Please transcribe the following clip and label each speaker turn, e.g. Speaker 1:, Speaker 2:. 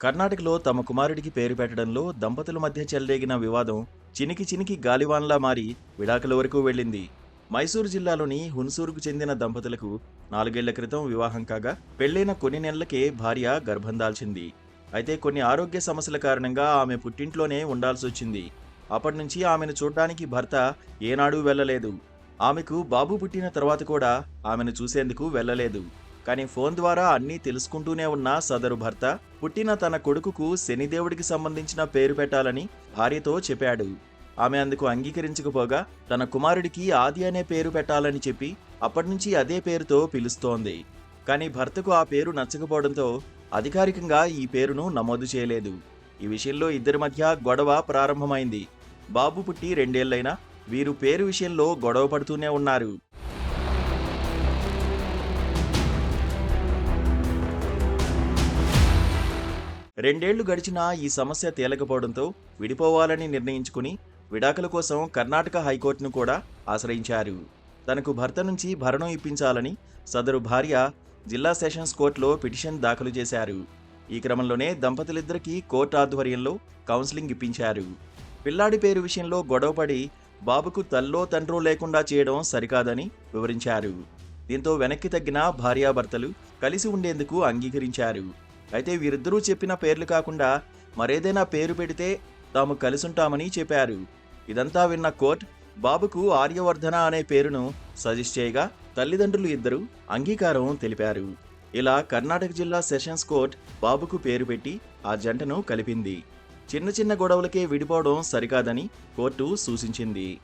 Speaker 1: కర్ణాటకలో తమ కుమారుడికి పేరు పెట్టడంలో దంపతుల మధ్య చెలరేగిన వివాదం చినికి చినికి గాలివాన్లా మారి విడాకుల వరకు వెళ్ళింది. మైసూరు జిల్లాలోని హున్సూరుకు చెందిన దంపతులకు నాలుగేళ్ళ క్రితం వివాహం కాగా పెళ్ళైన కొన్ని నెలలకే భార్య గర్భం దాల్చింది. అయితే కొన్ని ఆరోగ్య సమస్యల కారణంగా ఆమె పుట్టింట్లోనే ఉండాల్సి వచ్చింది. అప్పటి నుంచి ఆమెను చూడ్డానికి భర్త ఏనాడూ వెళ్ళలేదు. ఆమెకు బాబు పుట్టిన తర్వాత కూడా ఆమెను చూసేందుకు వెళ్ళలేదు. కానీ ఫోన్ ద్వారా అన్నీ తెలుసుకుంటూనే ఉన్న సదరు భర్త పుట్టిన తన కొడుకుకు శనిదేవుడికి సంబంధించిన పేరు పెట్టాలని భార్యతో చెప్పాడు. ఆమె అందుకు అంగీకరించకపోగా తన కుమారుడికి ఆది అనే పేరు పెట్టాలని చెప్పి అప్పటినుంచి అదే పేరుతో పిలుస్తోంది. కానీ భర్తకు ఆ పేరు నచ్చకపోవడంతో అధికారికంగా ఈ పేరును నమోదు చేయలేదు. ఈ విషయంలో ఇద్దరి మధ్య గొడవ ప్రారంభమైంది. బాబు పుట్టి రెండేళ్ళైనా వీరు పేరు విషయంలో గొడవ పడుతూనే ఉన్నారు. రెండేళ్ళు గడిచినా ఈ సమస్య తేలకపోవడంతో విడిపోవాలని నిర్ణయించుకుని విడాకుల కోసం కర్ణాటక హైకోర్టును కూడా ఆశ్రయించారు. తనకు భర్త నుంచి భరణం ఇప్పించాలని సదరు భార్య జిల్లా సెషన్స్ కోర్టులో పిటిషన్ దాఖలు చేశారు. ఈ క్రమంలోనే దంపతులిద్దరికీ కోర్టు ఆధ్వర్యంలో కౌన్సిలింగ్ ఇప్పించారు. పిల్లాడి పేరు విషయంలో గొడవపడి బాబుకు తల్లో తండ్రో లేకుండా చేయడం సరికాదని వివరించారు. దీంతో వెనక్కి తగ్గిన భార్యాభర్తలు కలిసి ఉండేందుకు అంగీకరించారు. అయితే వీరిద్దరూ చెప్పిన పేర్లు కాకుండా మరేదైనా పేరు పెడితే తాము కలిసుంటామని చెప్పారు. ఇదంతా విన్న కోర్ట్ బాబుకు ఆర్యవర్ధన అనే పేరును సజెస్ట్ చేయగా తల్లిదండ్రులు ఇద్దరు అంగీకారం తెలిపారు. ఇలా కర్ణాటక జిల్లా సెషన్స్ కోర్ట్ బాబుకు పేరు పెట్టి ఆ జంటను కలిపింది. చిన్న చిన్న గొడవలకే విడిపోవడం సరికాదని కోర్టు సూచించింది.